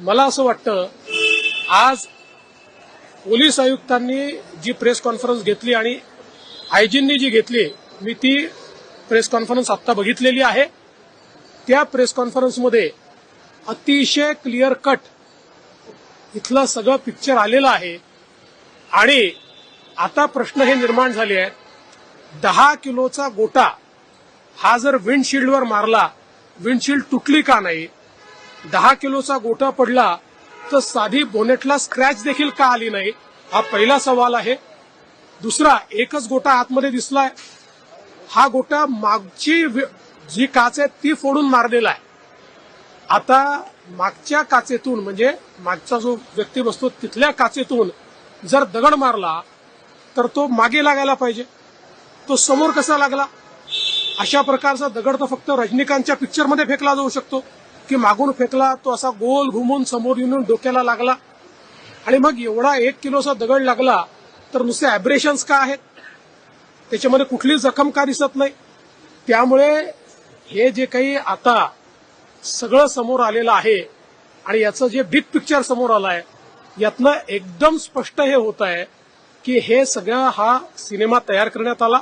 मला असं वाटतं आज पोलीस आयुक्तांनी जी प्रेस कॉन्फरन्स घेतली आणि आयजींनी जी घेतली मी ती प्रेस कॉन्फरन्स आत्ता बघितलेली आहे. त्या प्रेस कॉन्फरन्समध्ये अतिशय क्लिअर कट इथलं सगळं पिक्चर आलेलं आहे. आणि आता प्रश्न हे निर्माण झाले आहेत. दहा किलोचा गोटा हा जर विंडशिल्डवर मारला विंडशिल्ड तुटली का नाही? दहा किलोचा गोटा पडला तर साधी बोनेटला स्क्रॅच देखील का आली नाही? हा पहिला सवाल आहे. दुसरा एकच गोटा आतमध्ये दिसलाय. हा गोटा मागची जी काच आहे ती फोडून मारलेला आहे. आता मागच्या काचेतून म्हणजे मागचा जो व्यक्ती बसतो तिथल्या काचेतून जर दगड मारला तर तो मागे लागायला पाहिजे. तो समोर कसा लागला? अशा प्रकारचा दगड तर फक्त रजनीकांतच्या पिक्चरमध्ये फेकला जाऊ शकतो. की मागून फेकला तो असा गोल घुमून समोर येऊन डोक्याला लागला. आणि मग एवढा एक किलोचा दगड लागला तर नुसते अॅब्रेशन्स का आहेत? त्याच्यामध्ये कुठली जखम का दिसत नाही? त्यामुळे हे जे काही आता सगळं समोर आलेलं आहे आणि याचं जे बिग पिक्चर समोर आलं आहे यातनं एकदम स्पष्ट हे होत आहे की हे सगळं हा सिनेमा तयार करण्यात आला.